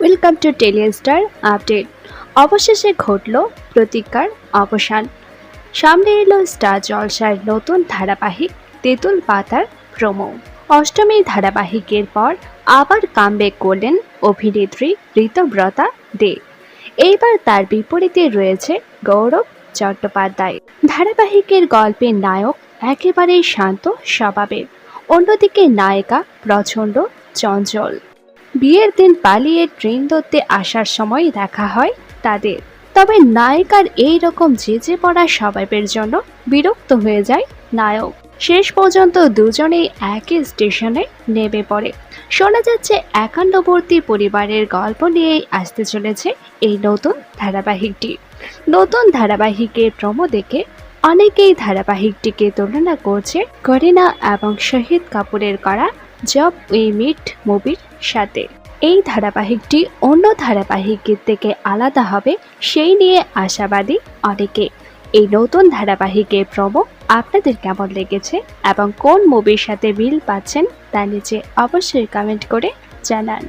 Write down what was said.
Welcome to Telestar update অবশেষে ঘটল প্রতিজ্ঞার অবসান। সামনে এলো স্টার জলসার নতুন ধারাবাহিক তেঁতুল পাতার প্রমো অষ্টমী ধারাবাহিকের পর আবার কামব্যাক করলেন অভিনেত্রী ঋতব্রতা দে। এইবার তার বিপরীতে রয়েছে গৌরব চট্টোপাধ্যায়। ধারাবাহিকের গল্পের নায়ক একেবারেই শান্ত স্বভাবের। অন্যদিকে নায়িকা প্রচণ্ড চঞ্চল। বিয়ের দিন পালিয়ে ট্রেন ধরতে আসার সময় দেখা হয় তাদের। তবে নায়িকার এই রকম জেজে পড়া স্বভাবের জন্য বিরক্ত হয়ে যায় নায়ক। শেষ পর্যন্ত দুজনেই একই স্টেশনে নেমে পড়ে। শোনা যাচ্ছে একান্নবর্তী পরিবারের গল্প নিয়েই আসতে চলেছে এই নতুন ধারাবাহিকটি। নতুন ধারাবাহিকের প্রমো দেখে অনেকেই ধারাবাহিকটিকে তুলনা করছে করিনা এবং শহীদ কাপুরের করা জব উই মিট মুভির সাথে। এই ধারাবাহিকটি অন্য ধারাবাহিকের থেকে আলাদা হবে, সেই নিয়ে আশাবাদী অনেকে। এই নতুন ধারাবাহিকের প্রমো আপনাদের কেমন লেগেছে এবং কোন মুভির সাথে মিল পাচ্ছেন তা নিচে অবশ্যই কমেন্ট করে জানান।